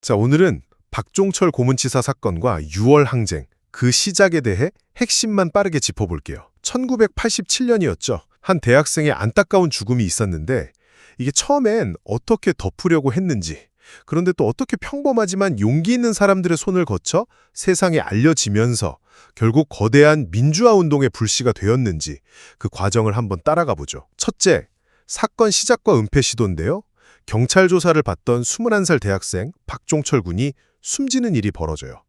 자, 오늘은 박종철 고문치사 사건과 6월 항쟁, 그 시작에 대해 핵심만 빠르게 짚어볼게요. 1987년이었죠. 한 대학생의 안타까운 죽음이 있었는데 이게 처음엔 어떻게 덮으려고 했는지 그런데 또 어떻게 평범하지만 용기 있는 사람들의 손을 거쳐 세상에 알려지면서 결국 거대한 민주화 운동의 불씨가 되었는지 그 과정을 한번 따라가 보죠. 첫째, 사건 시작과 은폐 시도인데요. 경찰 조사를 받던 21살 대학생 박종철 군이 숨지는 일이 벌어져요.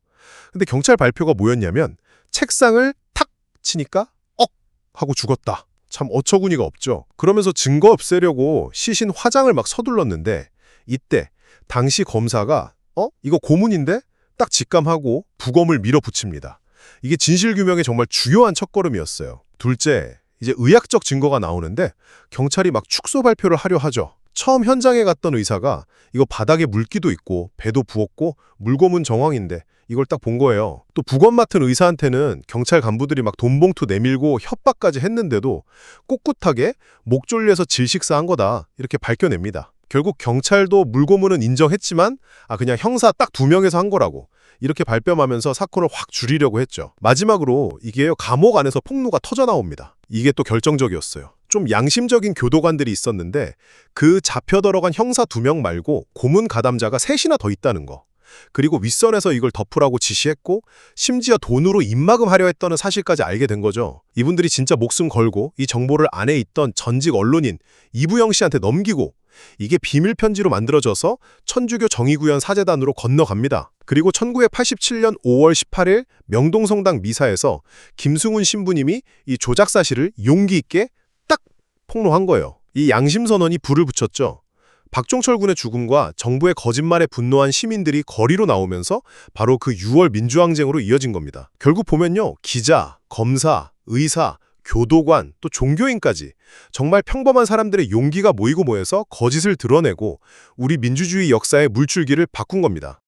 근데 경찰 발표가 뭐였냐면 책상을 탁 치니까 억 하고 죽었다. 참 어처구니가 없죠. 그러면서 증거 없애려고 시신 화장을 막 서둘렀는데 이때 당시 검사가 어? 이거 고문인데? 딱 직감하고 부검을 밀어붙입니다. 이게 진실규명의 정말 중요한 첫걸음이었어요. 둘째, 이제 의학적 증거가 나오는데 경찰이 막 축소 발표를 하려 하죠. 처음 현장에 갔던 의사가 이거 바닥에 물기도 있고 배도 부었고 물고문 정황인데 이걸 딱 본 거예요. 또 부검 맡은 의사한테는 경찰 간부들이 막 돈봉투 내밀고 협박까지 했는데도 꿋꿋하게 목 졸려서 질식사한 거다 이렇게 밝혀냅니다. 결국 경찰도 물고문은 인정했지만 아 그냥 형사 딱 두 명에서 한 거라고 이렇게 발뺌하면서 사건을 확 줄이려고 했죠. 마지막으로 이게요 감옥 안에서 폭로가 터져 나옵니다. 이게 또 결정적이었어요. 좀 양심적인 교도관들이 있었는데 그 잡혀 들어간 형사 두 명 말고 고문 가담자가 셋이나 더 있다는 거. 그리고 윗선에서 이걸 덮으라고 지시했고 심지어 돈으로 입막음하려 했다는 사실까지 알게 된 거죠. 이분들이 진짜 목숨 걸고 이 정보를 안에 있던 전직 언론인 이부영 씨한테 넘기고 이게 비밀 편지로 만들어져서 천주교 정의구현 사재단으로 건너갑니다. 그리고 1987년 5월 18일 명동성당 미사에서 김승훈 신부님이 이 조작 사실을 용기 있게 딱 폭로한 거예요. 이 양심 선언이 불을 붙였죠. 박종철 군의 죽음과 정부의 거짓말에 분노한 시민들이 거리로 나오면서 바로 그 6월 민주항쟁으로 이어진 겁니다. 결국 보면요. 기자, 검사, 의사, 교도관, 또 종교인까지 정말 평범한 사람들의 용기가 모이고 모여서 거짓을 드러내고 우리 민주주의 역사의 물줄기를 바꾼 겁니다.